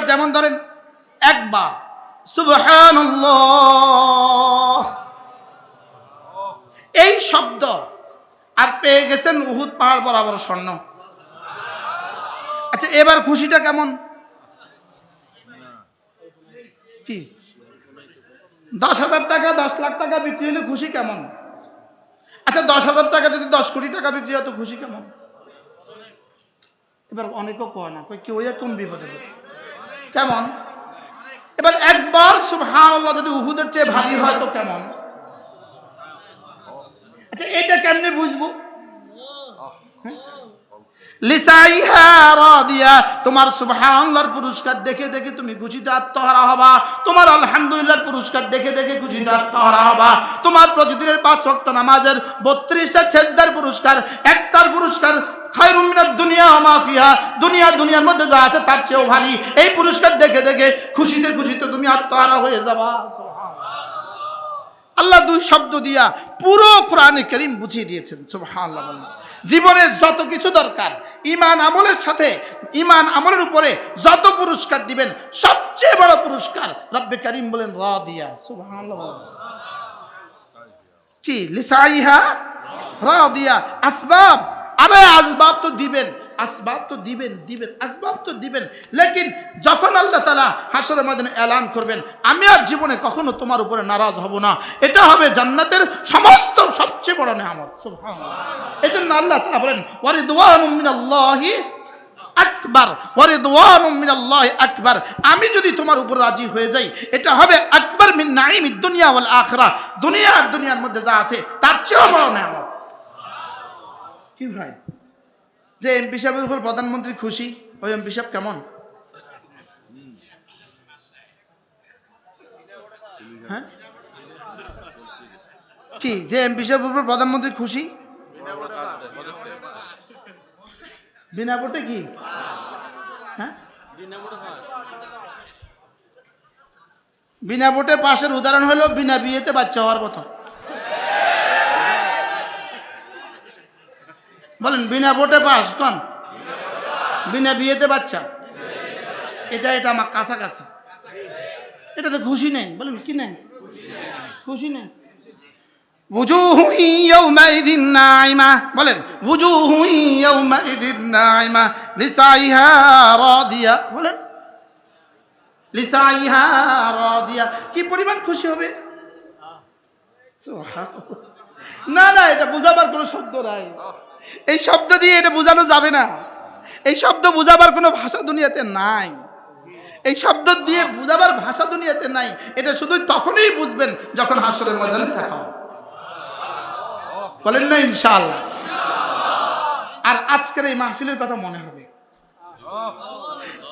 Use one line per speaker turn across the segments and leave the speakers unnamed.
এবার যেমন ধরেন, একবার, সুবহানাল্লাহ। এই শব্দ আর পেয়ে গেছেন উহুদ পাহাড় বরাবর স্বর্ণ। আচ্ছা এবার খুশিটা কেমন? কি? দশ হাজার টাকা, দশ লাখ টাকা বিক্রি হলে খুশি কেমন? আচ্ছা দশ হাজার টাকা যদি দশ কোটি টাকা বিক্রি হতো খুশি কেমন? এবার অনেকেও কয় না কেউ কোন বিপদে? কেমন? এবার একবার সুবহানাল্লাহ যদি উহুদের চেয়ে ভারী হয় তো কেমন? আচ্ছা এটা কেমনে বুঝব? হ্যাঁ? তোমার সুবহানাল্লাহর পুরস্কার দেখে দেখে তুমি খুশিতে আত্মহারা হবা। তোমার আলহামদুলিল্লাহর পুরস্কার দেখে দেখে খুশিতে আত্মহারা হবা। তোমার প্রতিদিনের পাঁচ ওয়াক্ত নামাজের বত্রিশটা ছেজদার পুরস্কার, একটার পুরস্কার খায়রুম দুনিয়া দুনিয়া দুনিয়ার মধ্যে যা আছে তার চেয়েও ভারী। এই পুরস্কার দেখে দেখে খুশিতে খুশিতে তুমি আত্মহারা হয়ে যাবা। আল্লাহ দুই শব্দ দিয়া পুরো কোরআনে করিম বুঝিয়ে দিয়েছেন। সুবহানাল্লাহ জীবনে যত কিছু দরকার ইমান আমলের সাথে ইমান আমলের উপরে যত পুরস্কার দিবেন, সবচেয়ে বড় পুরস্কার রব্বে করিম বলেন র দিয়া। সুবহানাল্লাহ। কি? লিসাইহা? র দিয়া। আসবাব? আরে আসবাব তো দিবেন, আসবাব তো দিবেন দিবেন, আসবাব তো দিবেন। লেকিন যখন আল্লাহ তালা হাসরের ময়দানে এলান করবেন, আমি আর জীবনে কখনো তোমার উপরে নারাজ হব না। এটা হবে জান্নাতের সমস্ত সবচেয়ে বড় নেহামত এই জন্য আল্লাহ তালা বলেন, ওয়ারিদওয়ানুম মিনাল্লাহি আকবার, ওয়ারিদওয়ানুম মিনাল্লাহি আকবার। আমি যদি তোমার উপর রাজি হয়ে যাই, এটা হবে আকবার মিন নাঈমিদ দুনিয়া ওয়াল আখরা দুনিয়া আর দুনিয়ার মধ্যে যা আছে, তার চেয়েও বড় নেহামত কি ভাই? যে এমপি সাহেবের উপর প্রধানমন্ত্রী খুশি, ওই এমপি সাহেব কেমন? হ্যাঁ? কি, যে এমপি সাহেবের উপর প্রধানমন্ত্রী খুশি? বিনা ভোটে কি? হ্যাঁ? বিনা ভোটে পাশের উদাহরণ হলো বিনা বিয়েতে বাচ্চা হওয়ার কথা। বলেন, বিনা ভোটে পাস, কন? বিনা বিয়েতে বাচ্চা? এটা এটা আমার কাছাকাছি। এটাতে খুশি নেই, বলেন, কি নেই? খুশি নেই। বলেন বলেন। কি পরিমাণ খুশি হবে? না না, এটা বুঝাবার কোনো শব্দ নাই। এই শব্দ দিয়ে এটা বোঝানো যাবে না। এই শব্দ বোঝাবার কোনো ভাষা দুনিয়াতে নাই। এই শব্দ দিয়ে বোঝাবার ভাষা দুনিয়াতে নাই। এটা শুধু তখনই বুঝবেন যখন হাসরের ময়দানে থাকা বলেন না, ইনশাআল্লাহ। আর আজকের এই মাহফিলের কথা মনে হবে।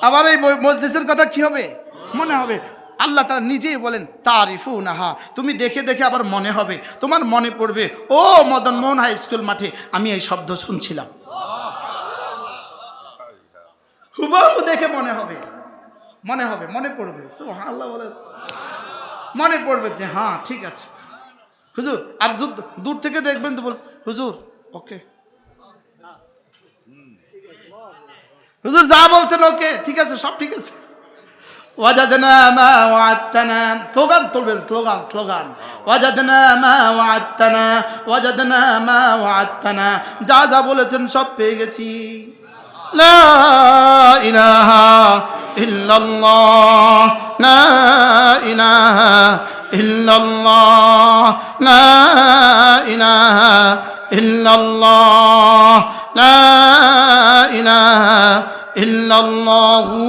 আবার এই ম- মজলিসের কথা কি হবে? মনে হবে আল্লাহ তারা নিজেই বলেন তারিফু নাহা তুমি দেখে দেখে আবার মনে হবে, তোমার মনে পড়বে, ও মদন মোহন হাই স্কুল মাঠে, আমি এই শব্দ শুনছিলাম। হুবহু দেখে মনে হবে মনে হবে, মনে পড়বে। আল্লাহ বলে, মনে পড়বে যে হ্যাঁ ঠিক আছে। হুজুর, আর দূর থেকে দেখবেন তো বল, হুজুর, ওকে। হুজুর যা বলছেন, ওকে, ঠিক আছে, সব ঠিক আছে। ওয়াজাদনা মা ওয়াআদতানা স্লোগান তুলবেন স্লোগান স্লোগান ওয়াজাদনা মা ওয়াআদতানা ওয়াজাদনা মা ওয়াআদতানা যা যা বলেছেন সব পেয়ে গেছি। লা ইলাহা ইল্লাল্লাহ। লা ইলাহা ইল্লাল্লাহ। লা ইলাহা ইল্লাল্লাহ। লা ইলাহা ইল্লাল্লাহু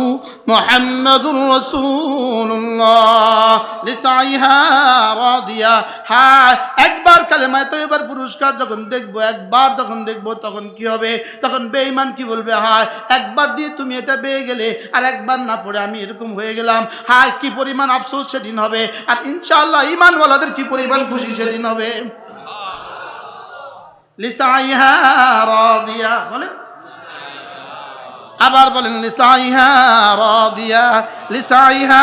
মুহাম্মাদুর রাসূলুল্লাহ। লিসাইহা রাদিয়া। হ্যাঁ একবার কালেমায় তো এবার পুরস্কার যখন দেখব, একবার যখন দেখব, তখন কি হবে? তখন বেঈমান কি বলবে? হায়, একবার দিয়ে তুমি এটা পেয়ে গেলে আর একবার না পড়ে আমি এরকম হয়ে গেলাম। হায়, কি পরিমাণ আফসোস সেদিন হবে। আর ইনশাআল্লাহ ইমানওয়ালাদের কি পরিমাণ খুশি সেদিন হবে। লিসাইহা রাদিয়া। বলে আবার বলেন, লিসাইহা রাদিয়া লিসাইহা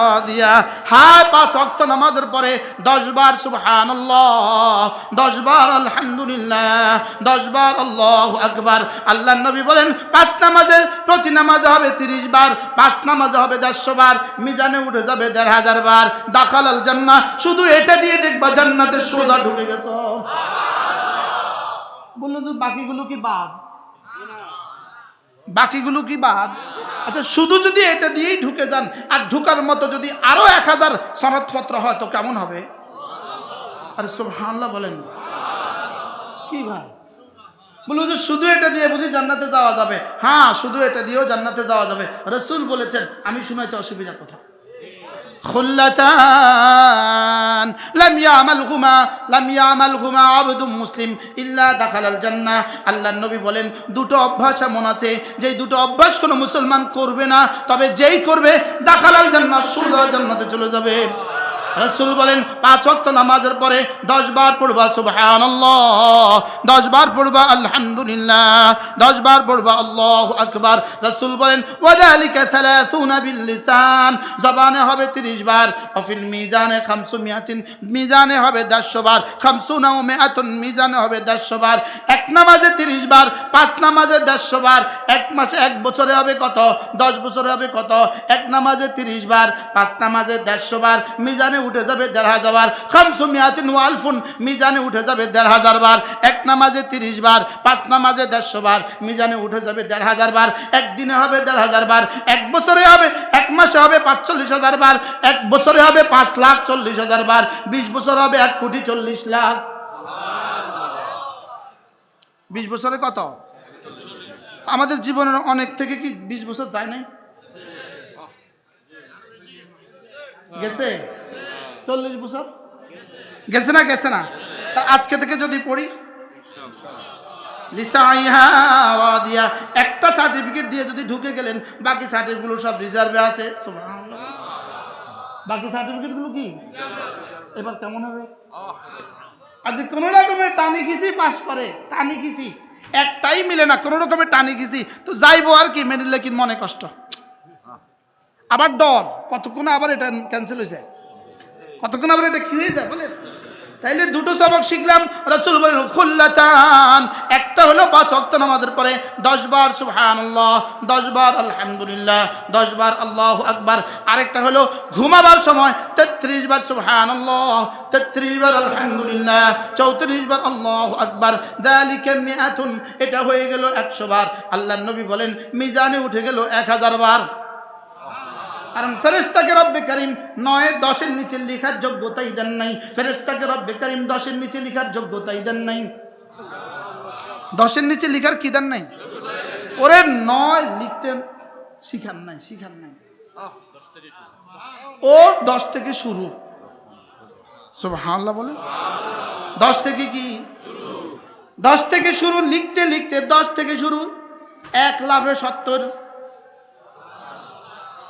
রাদিয়া। হায়, পাঁচ ওয়াক্ত নামাজের পরে দশ বার সুবহানাল্লাহ, দশ বার আলহামদুলিল্লাহ, দশ বার আল্লাহু আকবার। আল্লাহ নবী বলেন, পাঁচ নামাজের প্রতি নামাজে হবে তিরিশ বার, পাঁচ নামাজে হবে দেড়শো বার, মিজানে উঠে যাবে দেড় হাজার বার। দাখাল আল জান্নাহ, শুধু এটা দিয়ে দেখবা জান্নাতে সোজা ঢুকে গেছো। বলল যে বাকিগুলো কি বাদ? বাকিগুলো কি বাদ? আচ্ছা শুধু যদি এটা দিয়েই ঢুকে যান, আর ঢুকার মতো যদি আরও এক হাজার সনদপত্র হয়, তো কেমন হবে? আরে সুবহানাল্লাহ বলেন। কি ভাই? বলব যে শুধু এটা দিয়ে বুঝি জান্নাতে যাওয়া যাবে? হ্যাঁ শুধু এটা দিয়েও জান্নাতে যাওয়া যাবে। রসুল বলেছেন, আমি শুনাইতে অসুবিধা মুসলিম নবী বলেন, দুটো অভ্যাস আছে, যেই দুটো অভ্যাস কোনো মুসলমান করবে না, তবে যেই করবে, দাখালাল জান্নাহ সুন্দর জান্নাতে চলে যাবে। রসুল বলেন, পাঁচ ওয়াক্ত নামাজের পরে দশ বার পড়বা, সুবহানাল্লাহ। দশ বার পড়বা, আলহামদুলিল্লাহ। দশ বার পড়বা, আল্লাহ আকবার। রসুল বলেন ওয়াদালিকা সালাসুনা বিল লিসান জবানে হবে 30 বার। অফিল মিজানে খামসু মিয়াতিন। মিজানে হবে 100 বার। খামসুনা ও মিয়াতুন। মিজানে হবে 100 বার। এক নামাজে 30 বার। পাঁচ নামাজে 100 বার। এক মাসে এক বছরে হবে কত? 10 বছরে হবে কত? এক নামাজে 30 বার। পাঁচ নামাজে 150 বার। মিজানে উঠে যাবে দেড় হাজার বার। খামসু মিয়াতিন ওয়ালফুন মিজানে উঠে যাবে দেড় হাজার বার। এক নামাজে 30 বার, পাঁচ নামাজে 150 বার, মিজানে উঠে যাবে দেড় হাজার বার। একদিনে হবে দেড় হাজার বার, এক বছরে হবে, এক মাসে হবে পাঁচচল্লিশ হাজার বার। এক বছরে হবে পাঁচ লাখ চল্লিশ হাজার বার। বিশ বছর হবে এক কোটি চল্লিশ লাখ। বিশ বছরে কত? আমাদের জীবনের অনেক থেকে কি বিশ বছর যায় নাই? গেছে? চল্লিশ বছর? গেছে না গেছে না? তা আজকে থেকে যদি পড়ি? একটা সার্টিফিকেট দিয়ে যদি ঢুকে গেলেন, বাকি সার্টিফিকেটগুলো সব রিজার্ভে আছে। বাকি সার্টিফিকেটগুলো কি? এবার কেমন হবে? আর যে কোনো রকমের টানি খিচি পাস করে টানি খিচি একটাই মিলে না, কোনো রকমের টানি খিচি তো যাইবো আর কি, মেনে কি মনে কষ্ট। আবার ডর, কতক্ষণ আবার এটা ক্যান্সেল হয়ে যায়? কতক্ষণ আবার এটা কি হয়ে যায় বলেন? তাইলে দুটো সবক শিখলাম, রসুল বলেন খুল্লাতান। একটা হলো পাঁচ অক্ত নামাজের পরে দশ বার সুহান সুবহানাল্লাহ দশ বার আলহামদুলিল্লাহ দশ বার আল্লাহ আকবার। আরেকটা হলো ঘুমাবার সময় তেত্রিশ বার সুবহানাল্লাহ তেত্রিশ বার আলহামদুলিল্লাহ চৌত্রিশ বার আল্লাহ আকবার। দালিকে মিয়াতুন, এটা হয়ে গেল একশো বার। আল্লাহ নবী বলেন, মিজানে উঠে গেল এক হাজার বার। কারণ ফেরেস্তাকে রব্বে করিম নয়, দশের নিচে লেখার যোগ্যতাই দেন নাই। ফেরেস্তাকে রব্বে করিম দশের নিচে লেখার যোগ্যতাই দেন নাই। দশের নিচে লেখার কি দেন নাই? ওরে নয়, লিখতে শিখান নাই শিখান নাই। ও দশ থেকে শুরু। সব হাল্লা বলে দশ থেকে কি? দশ থেকে শুরু, লিখতে লিখতে দশ থেকে শুরু। এক লাভে সত্তর।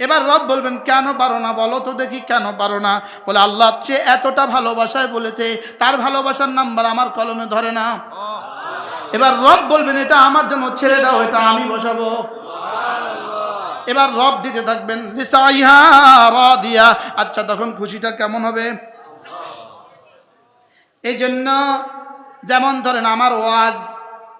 এবার রব বলবেন কেন পারো না? বলো তো দেখি কেন পারো না? বলে আল্লাহ চেয়ে এতটা ভালোবাসায় বলেছে তার ভালোবাসার নাম্বার আমার কলমে ধরে না। এবার রব বলবেন এটা আমার জন্য ছেড়ে দাও এটা আমি বসাবো। এবার রব দিতে থাকবেন লিসাইহা র দিয়া আচ্ছা তখন খুশিটা কেমন হবে? এই জন্য যেমন ধরেন আমার ওয়াজ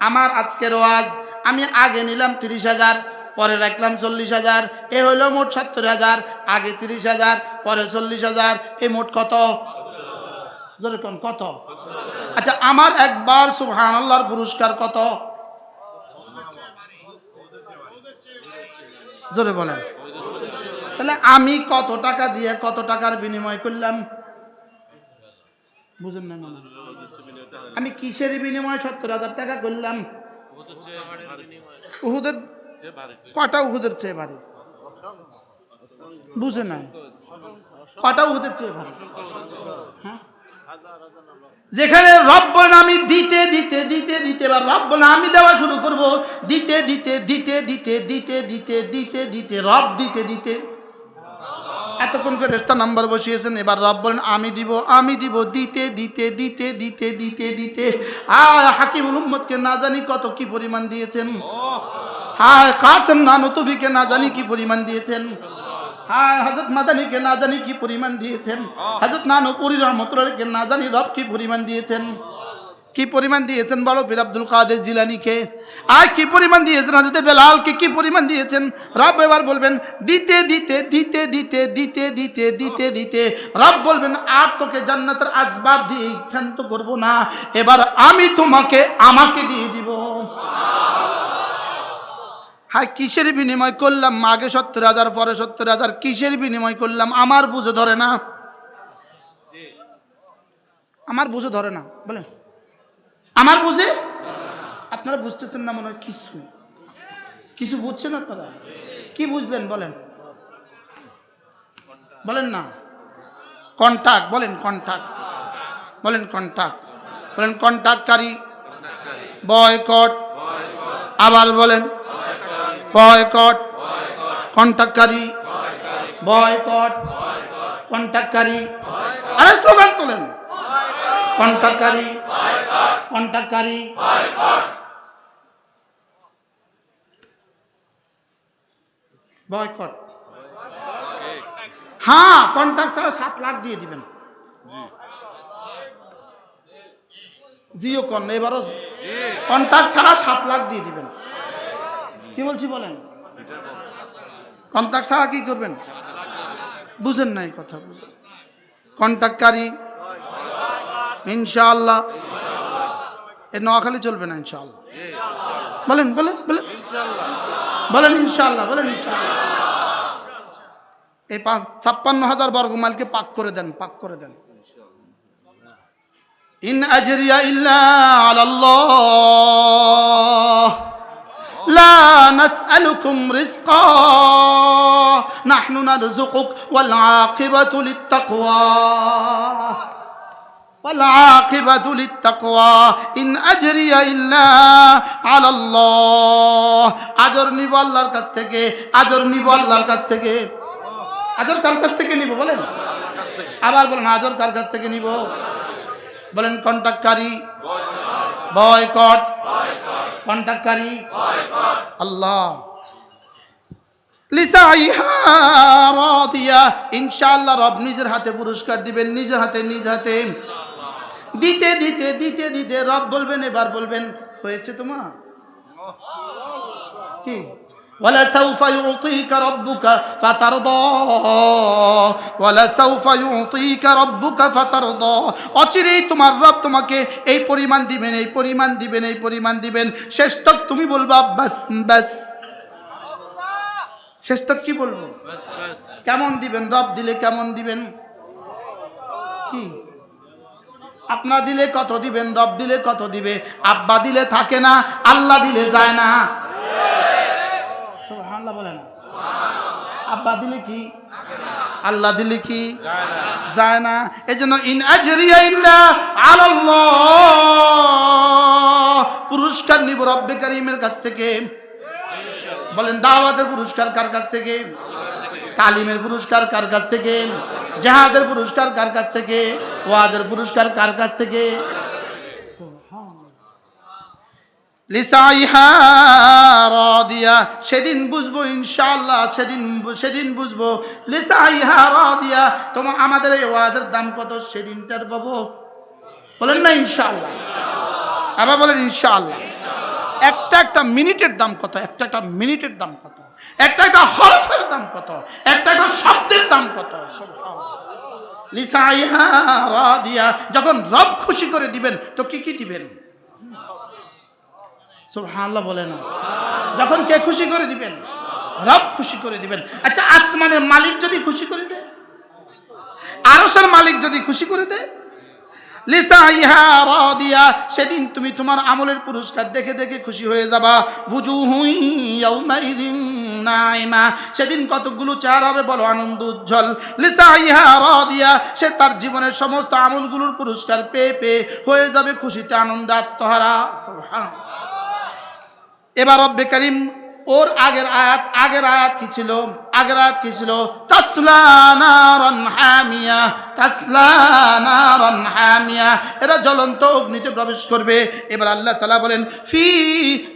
আমার আজকের ওয়াজ আমি আগে নিলাম তিরিশ হাজার পরে রাখলাম চল্লিশ হাজার, এ হইল মোট সত্তর হাজার, আগে তিরিশ হাজার, পরে চল্লিশ হাজার, এ মোট কত? কত? আচ্ছা আমার একবার সুবহান আল্লাহর পুরস্কার কত? জোরে বলেন। তাহলে আমি কত টাকা দিয়ে কত টাকার বিনিময় করলাম? বুঝুন না আমি কিসের বিনিময়ে সত্তর হাজার টাকা করলাম? কটা উহুদের চেয়ে ভারী বুঝে নাই কটা উহুদের চেয়ে ভারী হ্যাঁ? যেখানে রব বলেন আমি দিতে দিতে দিতে দিতে বা রব বলেন আমি দেওয়া শুরু করব দিতে দিতে দিতে দিতে দিতে দিতে দিতে দিতে রব দিতে দিতে এতক্ষণ ফেরেস্তা নাম্বার বসিয়েছেন এবার রব বলেন আমি দিব আমি দিব দিতে দিতে দিতে দিতে দিতে দিতে আর হাকিম মোহাম্মদকে না জানি কত কি পরিমাণ দিয়েছেন হ্যাঁ কাসেম নানুতুবিকে না জানি কি পরিমাণ দিয়েছেন? হ্যাঁ হজরত মাদানিকে না জানি কি পরিমাণ দিয়েছেন? হজরত নানুপুরি রহমতুল্লাহকে না জানি রব কি পরিমাণ দিয়েছেন? কি পরিমাণ দিয়েছেন বলো পীর আব্দুল কাদের জিলানিকে? আর কি পরিমাণ দিয়েছেন হজরত বেলালকে? কি পরিমাণ দিয়েছেন? রব এবার বলবেন, দিতে দিতে দিতে দিতে দিতে দিতে দিতে দিতে। রব বলবেন, আর তোকে জান্নাতের আসবাব দিয়ে ক্ষান্ত করব না। এবার আমি তোমাকে, আমাকে দিয়ে দিব। হ্যাঁ কিসের বিনিময় করলাম? আগে সত্তর হাজার, পরে সত্তর হাজার, কিসের বিনিময় করলাম? আমার বুঝে ধরে না। আমার বুঝে ধরে না, বলেন। আমার বুঝে? আপনারা বুঝতেছেন না মনে হয় কিছু। কিছু বুঝছেন আপনারা? কি বুঝলেন, বলেন। বলেন না। কন্টাক্ট, বলেন কন্টাক্ট। বলেন কন্টাক্ট। বলেন কন্টাক্টকারী। বয়কট। আবার বলেন। বয়কট। কন্টাক্টকারী বয়কট। কন্টাক্টকারী আরে স্লোগান তোলেন। কন্টাক্টকারী কন্টাক্টকারী বয়কট। হ্যাঁ কন্ট্যাক্ট ছাড়া সাত লাখ দিয়ে দিবেন। জিও কন এবারও কন্ট্যাক্ট ছাড়া সাত লাখ দিয়ে দিবেন। কি বলছি বলেন? কন্ট্যাক্ট ছাড়া কি করবেন? বুঝেন নাই কথা, বুঝেন। কন্ট্যাক্টকারী ইনশাআল্লাহ। এ নোয়াখালী চলবে না, ইনশাআল্লাহ। বলেন বলেন বলেন। বলেন, ইনশাআল্লাহ বলেন, ইনশাআল্লাহ। এই ছাপ্পান্ন হাজার বর্গ মাইলকে পাক করে দেন, পাক করে দেন। ইন আজরিয়া ইল্লা আলাল্লাহ। لا نسألكم رزقا نحن نرزقك والعاقبة للتقوى والعاقبة للتقوى إن أجري إلا على الله আজর নিব আল্লাহর কাছ থেকে আজর নিব আল্লাহর কাছ থেকে আজর কার কাছ থেকে নিব বলেন আবার বলেন আজর কার কাছ থেকে নিব বলেন কন্টাক্টকারী বয়কট। কন্টাক্টকারী আল্লাহ। ইনশাআল্লাহ রব নিজের হাতে পুরস্কার দিবেন, নিজ হাতে নিজ হাতে। দিতে দিতে দিতে দিতে রব বলবেন, এবার বলবেন, হয়েছে তোমার? কি? ولسوف يعطيك ربك فترضى ولسوف يعطيك ربك فترضى অচিরেই তোমার রব তোমাকে এই পরিমাণ দিবেন এই পরিমাণ দিবেন এই পরিমাণ দিবেন শেষ তক তুমি বলবা বাস বাস শেষ তক কি বলবো কেমন দিবেন রব দিলে কেমন দিবেন কি আপনার দিলে কত দিবেন রব দিলে কত দিবে আব্বা দিলে থাকে না আল্লাহ দিলে যায় না সুবহানাল্লাহ বলেন আব্বা দিলে কি? আল্লাহ দিলে কি? যায় না। এই জন্য ইন আজরিয়া ইল্লা পুরস্কার নিব রব্বে কারিমের কাছ থেকে। বলেন, দাওয়াতের পুরস্কার কার কাছ থেকে? তালিমের পুরস্কার কার কাছ থেকে? জাহাদের পুরস্কার কার কাছ থেকে? ওয়াজের পুরস্কার কার কাছ থেকে? রাদিয়া, সেদিন বুঝব ইনশাল্লাহ সেদিন সেদিন বুঝব। লিসাইহা রাদিয়া তোমার আমাদের এই ওয়াজের দাম কত? সেদিনটার পাবো। বলেন না ইনশাল্লাহ আবার বলেন ইনশাল্লাহ একটা একটা মিনিটের দাম কত? একটা একটা মিনিটের দাম কত? একটা একটা হরফের দাম কত? একটা একটা শব্দের দাম কত? লিসাইহা রাদিয়া, যখন রব খুশি করে দিবেন, তো কি কি দিবেন? সুবহানাল্লাহ বলে না। যখন কে খুশি করে দিবেন? রব খুশি করে দিবেন। আচ্ছা আসমানের মালিক যদি খুশি করে দেয়? আরসের মালিক যদি খুশি করে দেয়? রাদিয়া, সেদিন তুমি তোমার আমলের পুরস্কার দেখে দেখে খুশি হয়ে যাবা। ইয়াউমাইদিন নাইমা, সেদিন কতগুলো চেহারা হবে বলো, আনন্দ উজ্জ্বল। লিসাইহা রাদিয়া, সে তার জীবনের সমস্ত আমলগুলোর পুরস্কার পেয়ে পেয়ে হয়ে যাবে খুশিতে আনন্দে আত্মহারা। এবার রব্বে করিম ওর আগের আয়াত আগের আয়াত কি ছিল? আগের আয়াত কি ছিল? এরা জ্বলন্ত অগ্নিতে প্রবেশ করবে। এবার আল্লাহ তালা বলেন, ফি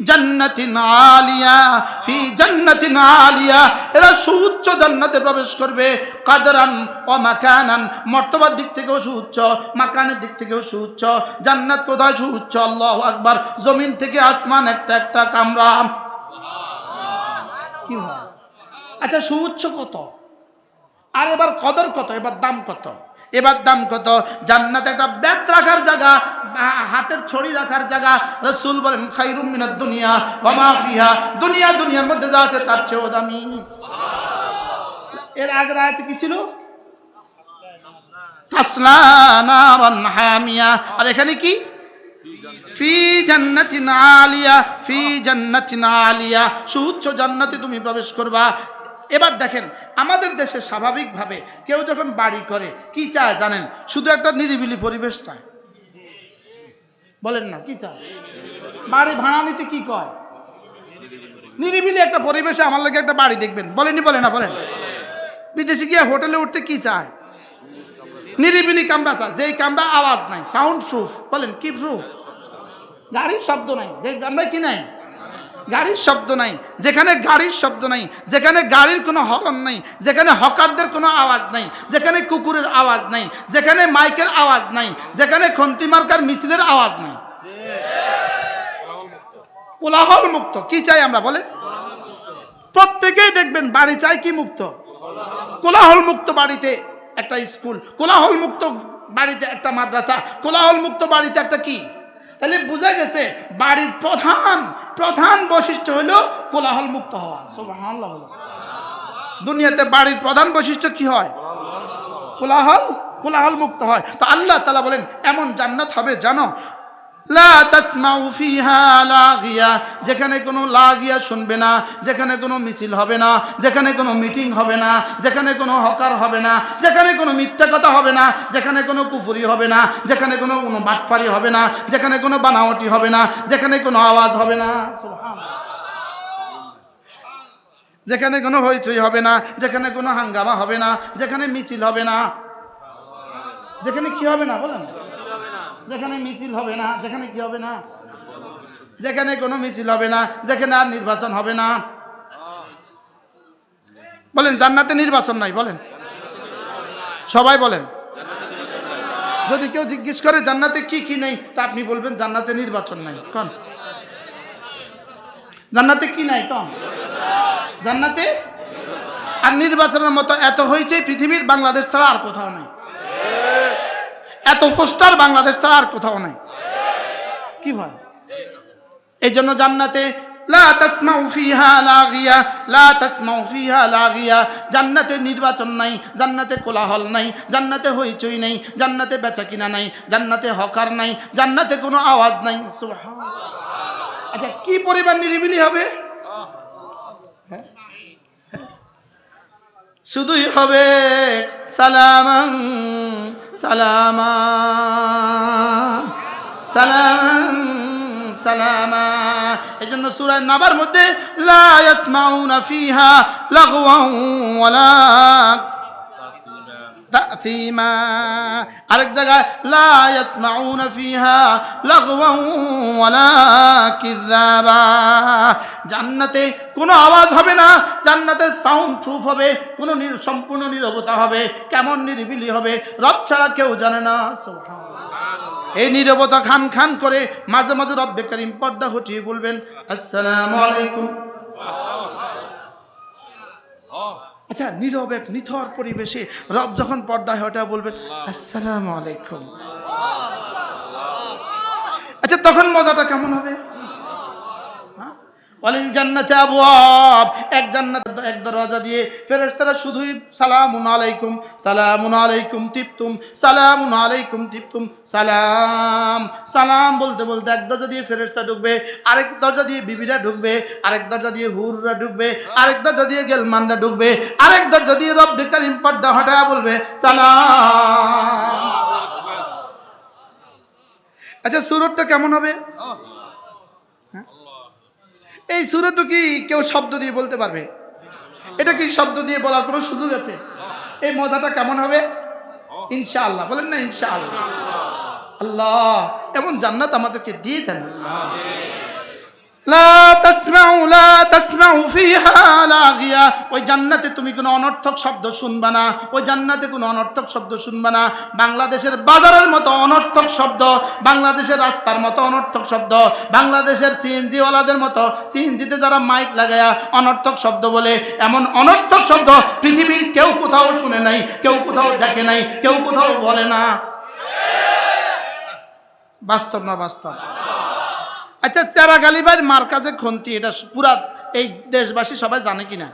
জান্নাতিন আলিয়া, ফি জান্নাতিন আলিয়া। এরা সুউচ্চ জান্নাতে প্রবেশ করবে। কাদরান ও মাকানান, মর্তবার দিক থেকেও সুউচ্চ, মাকানের দিক থেকেও সুউচ্চ। জান্নাত কোথায় সুউচ্চ? আল্লাহ আকবার। জমিন থেকে আসমান একটা একটা কামরা। কি হয়? আচ্ছা সুউচ্চ কত? আর এবার কদর কত? এবার দাম কত? এবার দাম কত? জান্নাতে একটা ব্যাগ রাখার জায়গা হাতের ছড়ি রাখার জায়গা। রসুল বলেন খাইরুম মিনাদ দুনিয়া ওমা ফিহা। দুনিয়া, দুনিয়ার মধ্যে যা আছে তার চেয়েও দামি। এর আগের আয়াতে কি ছিল? তাসলা নারান হামিয়া। আর এখানে কি? ফি জান্নাতিন আলিয়া, ফি জান্নাতিন আলিয়া। সুউচ্চ জান্নাতে তুমি প্রবেশ করবা। এবার দেখেন, আমাদের দেশে স্বাভাবিকভাবে কেউ যখন বাড়ি করে, কি চায় জানেন? শুধু একটা নিরিবিলি পরিবেশ চায়। বলেন না, কি চায়? বাড়ি ভাড়া নিতে কি কয়? নিরিবিলি একটা পরিবেশে আমার লাগে একটা বাড়ি দেখবেন। বলেনি বলে না, বলেন। বিদেশে গিয়ে হোটেলে উঠতে কি চায়? নিরিবিলি কামরা চায়। যেই কামরা আওয়াজ নাই সাউন্ড প্রুফ বলেন, কি প্রুফ গাড়ির শব্দ নাই। যে আমরা কি নাই? গাড়ির শব্দ নাই। যেখানে গাড়ির শব্দ নাই, যেখানে গাড়ির কোনো হরন নাই, যেখানে হকারদের কোনো আওয়াজ নাই, যেখানে কুকুরের আওয়াজ নাই, যেখানে মাইকের আওয়াজ নাই, যেখানে খন্তি মার্কার মিছিলের আওয়াজ নাই। কোলাহল মুক্ত। কি চাই আমরা বলে প্রত্যেকেই দেখবেন বাড়ি চাই কি মুক্ত? কোলাহল মুক্ত বাড়িতে একটা স্কুল, কোলাহল মুক্ত বাড়িতে একটা মাদ্রাসা, কোলাহল মুক্ত বাড়িতে একটা কি? তাহলে বোঝা গেছে বাড়ির প্রধান প্রধান বৈশিষ্ট্য হলো কোলাহল মুক্ত হওয়া। সুবহানাল্লাহ দুনিয়াতে বাড়ির প্রধান বৈশিষ্ট্য কি হয়? কোলাহল কোলাহল মুক্ত হয়। তো আল্লাহ তালা বলেন, এমন জান্নাত হবে জানো যেখানে কোনো লাগিয়া শুনবে না যেখানে কোনো মিছিল হবে না যেখানে কোনো মিটিং হবে না যেখানে কোনো হকার হবে না যেখানে কোনো মিথ্যা কথা হবে না যেখানে কোনো কুফুরি হবে না যেখানে কোনো কোনো বাটফারি হবে না যেখানে কোনো বানাওয়াটি হবে না যেখানে কোনো আওয়াজ হবে না যেখানে কোনো হইচই হবে না যেখানে কোনো হাঙ্গামা হবে না যেখানে মিছিল হবে না যেখানে কি হবে না বলেন যেখানে মিছিল হবে না, যেখানে কি হবে না? যেখানে কোনো মিছিল হবে না, যেখানে আর নির্বাচন হবে না। বলেন, জান্নাতে নির্বাচন নাই, বলেন। সবাই বলেন। যদি কেউ জিজ্ঞেস করে, জান্নাতে কি কি নেই, তা আপনি বলবেন, জান্নাতে নির্বাচন নাই। কন। জান্নাতে কি নাই কম জান্নাতে? আর নির্বাচনের মতো এত হয়েছে পৃথিবীর, বাংলাদেশ ছাড়া আর কোথাও নেই। এত পোস্টার বাংলাদেশ ছাড়া আর কোথাও নেই। কি ভয় এই জন্য জান্নাতে জান্নাতে নির্বাচন নাই, জান্নাতে কোলাহল নাই, জান্নাতে হইচই নাই, জান্নাতে বেচা কিনা নাই, জান্নাতে হকার নাই, জান্নাতে কোনো আওয়াজ নাই। আচ্ছা কি পরিমাণ নিরিবিলি হবে? হ্যাঁ? শুধুই হবে সালামান সালামা। সালামান সালামা। এই জন্য সুরায় নাবার মধ্যে লা ইয়াসমাউনা ফিহা লাগওয়ান ওয়ালা তাফিমা আরেক জায়গায়, লা ইয়াসমাউনা ফিহা লাগওয়ান ওয়ালা কিযাবা জান্নাতে কোনো আওয়াজ হবে না জান্নাতে সাউন্ড প্রুফ হবে, কোনো সম্পূর্ণ নীরবতা হবে, কেমন নিরিবিলি হবে, রব ছাড়া কেউ জানে না এই নীরবতা খান খান করে মাঝে মাঝে রব্বে করিম পর্দা হটিয়ে বলবেন, আসসালামু আলাইকুম। আচ্ছা নীরব এক নিথর পরিবেশে রব যখন পর্দায় ওটা বলবেন আসসালাম আলাইকুম। আচ্ছা তখন মজাটা কেমন হবে? অলিল জান্নাতে আবওয়াব। এক জান্নাত, এক দরজা দিয়ে ফেরেশতারা শুধুই সালামুন আলাইকুম সালামুন আলাইকুম তিপ্তুম সালামুন আলাইকুম তিপ্তুম সালাম। সালাম বলতে বলতে এক দরজা দিয়ে ফেরেশতা ঢুকবে, আরেক দরজা দিয়ে বিবিরা ঢুকবে, আরেক দরজা দিয়ে হুররা ঢুকবে, আরেক দরজা দিয়ে গেলমানরা ঢুকবে, আরেক দরজা দিয়ে রব্বে কালিম পর্দা হটায়া বলবে, সালাম। আচ্ছা সুরতটা কেমন হবে? এই সুরত কি কেউ শব্দ দিয়ে বলতে পারবে? এটা কি শব্দ দিয়ে বলার কোনো সুযোগ আছে? এই মজাটা কেমন হবে? ইনশাআল্লাহ। বলেন না ইনশাআল্লাহ। আল্লাহ, এমন জান্নাত আমাদেরকে দিয়ে দেন। ওই জান্নাতে তুমি কোনো অনর্থক শব্দ শুনবা না। ওই জান্নাতে কোনো অনর্থক শব্দ শুনবা না। বাংলাদেশের বাজারের মতো অনর্থক শব্দ, বাংলাদেশের রাস্তার মতো অনর্থক শব্দ, বাংলাদেশের সিএনজি ওয়ালাদের মতো সিএনজিতে যারা মাইক লাগায়া অনর্থক শব্দ বলে, এমন অনর্থক শব্দ পৃথিবীর কেউ কোথাও শুনে নাই, কেউ কোথাও দেখে নাই, কেউ কোথাও বলে না। বাস্তব না বাস্তব? আচ্ছা চেরা গালিবার মার কাছে খন্তি, এটা পুরা এই দেশবাসী সবাই জানে কিনা?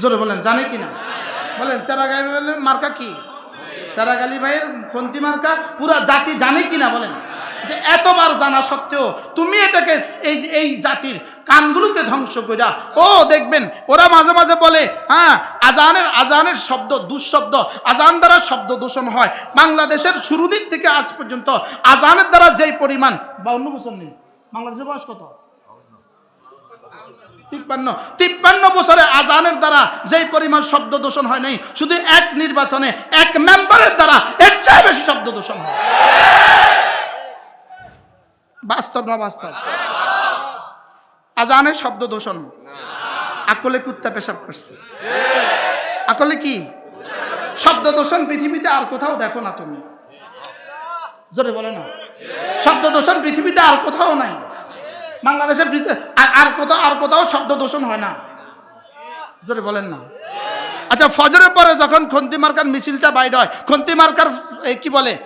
জোরে বলেন, জানে কিনা? বলেন, চেরা ভাইয়ের মার্কা কি? চেরা গালি ভাইয়ের খন্তি মার্কা, পুরা জাতি জানে কিনা বলেন? যে এতবার জানা সত্ত্বেও তুমি এটাকে এই এই জাতির কানগুলোকে ধ্বংস কইরা, ও দেখবেন, ওরা মাঝে মাঝে বলে হ্যাঁ আজানের আজানের শব্দ দুঃশব্দ, আজান দ্বারা শব্দ দূষণ হয়। বাংলাদেশের শুরু দিক থেকে আজ পর্যন্ত আজানের দ্বারা যেই পরিমাণ বাউন্ন বছর নেই, বাংলাদেশের বয়স কত? তিপ্পান্ন। তিপ্পান্ন বছরে আজানের দ্বারা যেই পরিমাণ শব্দ দূষণ হয় নাই, শুধু এক নির্বাচনে এক মেম্বারের দ্বারা এর চেয়ে বেশি শব্দ দূষণ হয়। বাস্তব না বাস্তব? আজানের শব্দ দূষণ। আকলে কুত্তা পেশাব করছে। আকলে কি? শব্দ দূষণ পৃথিবীতে আর কোথাও দেখো না তুমি। জোরে বলে না। শব্দ দূষণ পৃথিবীতে আর কোথাও নাই। বাংলাদেশের পৃথি- আর- কোথাও আর কোথাও শব্দ দূষণ হয় না। জোরে বলেন না। আচ্ছা ফজরের পরে যখন খন্তি মার্কার মিছিলটা বাইর হয়, খন্তি মার্কার কি বলে?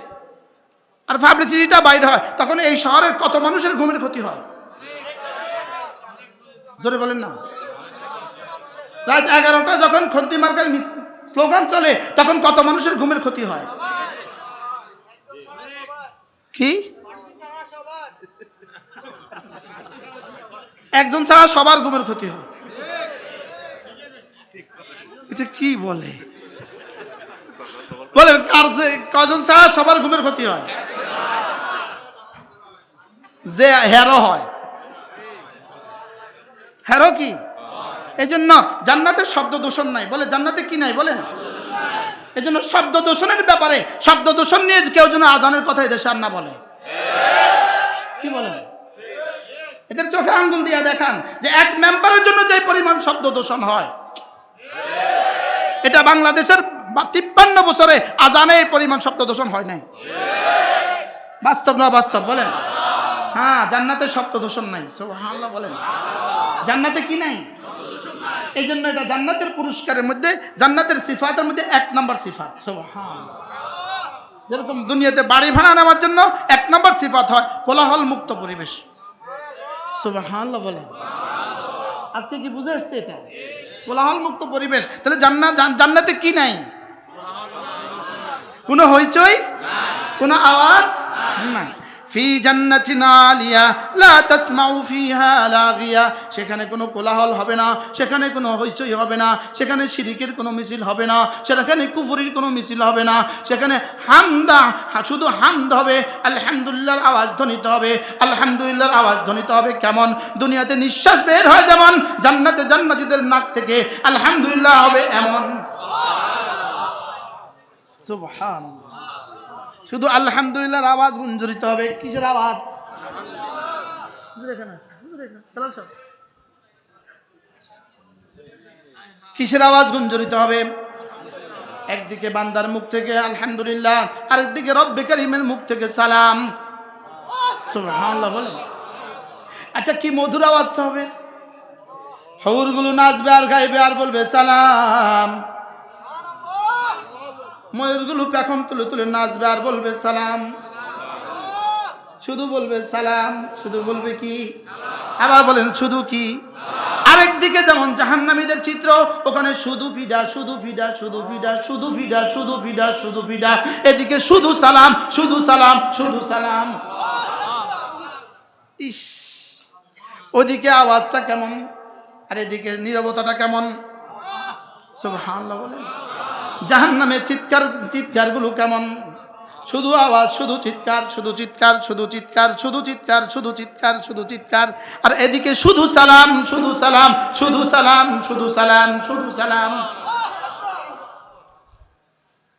আর পাবলিসিটিটা বাইর হয়, তখন এই শহরের কত মানুষের ঘুমের ক্ষতি হয়? জোরে বলেন না। রাত এগারোটা যখন খন্তি মার্কার স্লোগান চলে, তখন কত মানুষের ঘুমের ক্ষতি হয়। কি? একজন ছাড়া সবার ঘুমের ক্ষতি হয়। এটা কি বলে? বলেন, কার যে কজন ছাড়া সবার ঘুমের ক্ষতি হয়? যে হেরো হয়। হেরো কি? এই জন্য জান্নাতের শব্দ দূষণ নাই। বলে, জান্নাতে কি নাই? বলেন এই জন্য শব্দ দূষণের ব্যাপারে, শব্দ দূষণ নিয়ে কেউ যেন আজানের কথা দেশে আর না বলে। কি বলেন এদের চোখে আঙ্গুল দিয়ে দেখান যে এক মেম্বারের জন্য যে পরিমাণ শব্দ দূষণ হয়, এটা বাংলাদেশের তিপ্পান্ন বছরে আজানে এই পরিমাণ শব্দ দূষণ হয় নাই। বাস্তব না বাস্তব? বলেন। হ্যাঁ জান্নাতে শব্দ দূষণ নাই। সুবহানাল্লাহ বলেন। জান্নাতে কি নাই? এই জন্য এটা জান্নাতের পুরস্কারের মধ্যে, জান্নাতের সিফাতের মধ্যে এক নম্বর সিফাত। যেরকম দুনিয়াতে বাড়ি ভাড়া নেওয়ার জন্য এক নম্বর সিফাত হয় কোলাহল মুক্ত পরিবেশ। সুবহানাল্লাহ বলেন। আজকে কি বুঝে আসছে এটা? কোলাহল মুক্ত পরিবেশ। তাহলে জান্নাত জান্নাতে কি নাই? কোনো হইচই? কোনো আওয়াজ? না ফি জান্নাতিন আলিয়া লা তাসমাউ ফিহা লাগিয়া। সেখানে কোনো কোলাহল হবে না, সেখানে কোনো হইচই হবে না, সেখানে শিরিকের কোনো মিছিল হবে না, সেখানে কুফুরির কোনো মিছিল হবে না, সেখানে হামদা শুধু হামদ হবে, আলহামদুলিল্লাহর আওয়াজ ধ্বনিত হবে, আলহামদুলিল্লাহর আওয়াজ ধ্বনিত হবে কেমন? দুনিয়াতে নিঃশ্বাস বের হয় যেমন, জান্নাতে জান্নাতীদের নাক থেকে, আলহামদুলিল্লাহ হবে এমন। সুবহানাল্লাহ। শুধু আলহামদুলিল্লাহর আওয়াজ গুঞ্জরিত হবে। কিসের আওয়াজ। কিসের আওয়াজ গুঞ্জরিত হবে? একদিকে বান্দার মুখ থেকে আলহামদুলিল্লাহ, আরেকদিকে রব্বে করিমের মুখ থেকে সালাম। আচ্ছা কি মধুর আওয়াজটা হবে? হৌরগুলো নাচবে আর গাইবে আর বলবে সালাম। ময়ূরগুলো পেখম তুলে তুলে নাচবে আর বলবে সালাম। শুধু বলবে সালাম, শুধু বলবে কি? আবার বলেন, শুধু কি? আরেক দিকে যেমন জাহান্নামীদের চিত্র, ওখানে শুধু ফিডা শুধু ফিডা শুধু ফিডা শুধু ফিডা শুধু ফিডা শুধু ফিডা এদিকে শুধু সালাম শুধু সালাম শুধু সালাম। ইস, ওদিকে আওয়াজটা কেমন? আর এদিকে নীরবতাটা কেমন? সব সুবহানাল্লাহ বলেন। জাহান নামে চিৎকার, চিৎকারগুলো কেমন? শুধু আওয়াজ, শুধু চিৎকার শুধু চিৎকার শুধু চিৎকার শুধু চিৎকার শুধু চিৎকার শুধু চিৎকার। আর এদিকে শুধু সালাম শুধু সালাম শুধু সালাম শুধু সালাম শুধু সালাম।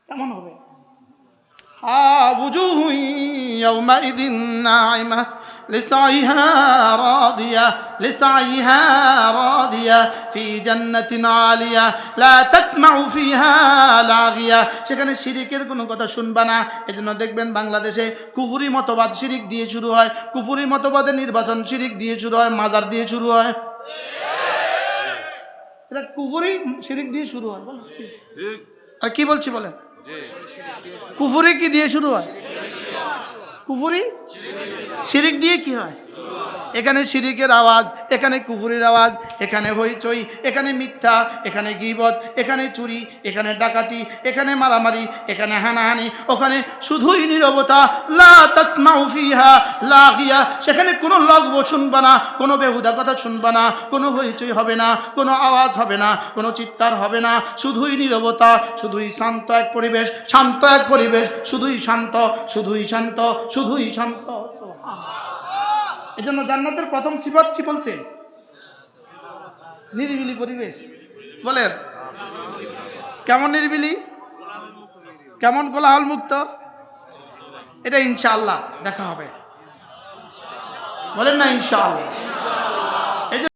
কেমন হবে? আ বুঝু হুই لسعيها راضية لسعيها راضية في جنة عالية لا تسمع فيها لاغية সেখানে শিরিকের কোনো কথা শুনবা না এজন্য দেখবেন বাংলাদেশে কুফুরি মতবাদ শিরিক দিয়ে শুরু হয় কুফুরি মতবাদের নির্বাচন শিরিক দিয়ে শুরু হয় মাজার দিয়ে শুরু হয় এটা কুফুরি শিরিক দিয়ে শুরু হয় বলো কি? আর কি বলছি বলেন কুফুরি কি দিয়ে শুরু হয় কুফুরি শিরিক দিয়ে কি হয়? এখানে শিরিকের আওয়াজ, এখানে কুফুরির আওয়াজ, এখানে হইচই, এখানে মিথ্যা, এখানে গিবত, এখানে চুরি, এখানে ডাকাতি, এখানে মারামারি, এখানে হানাহানি, ওখানে শুধুই নীরবতা, লা লাগিয়া সেখানে কোনো লগব শুনবা না, কোনো বেহুদা কথা শুনবা না, কোনো হইচই হবে না, কোনো আওয়াজ হবে না, কোনো চিৎকার হবে না, শুধুই নীরবতা, শুধুই শান্ত এক পরিবেশ, শান্ত এক পরিবেশ, শুধুই শান্ত শুধুই শান্ত শুধুই শান্ত। এই জন্য জান্নাতের প্রথম সিফত কি বলছে? নিরিবিলি পরিবেশ। বলেন। কেমন নিরিবিলি? কেমন কোলাহল মুক্ত এটা ইনশাআল্লাহ দেখা হবে। বলেন না ইনশাআল্লাহ।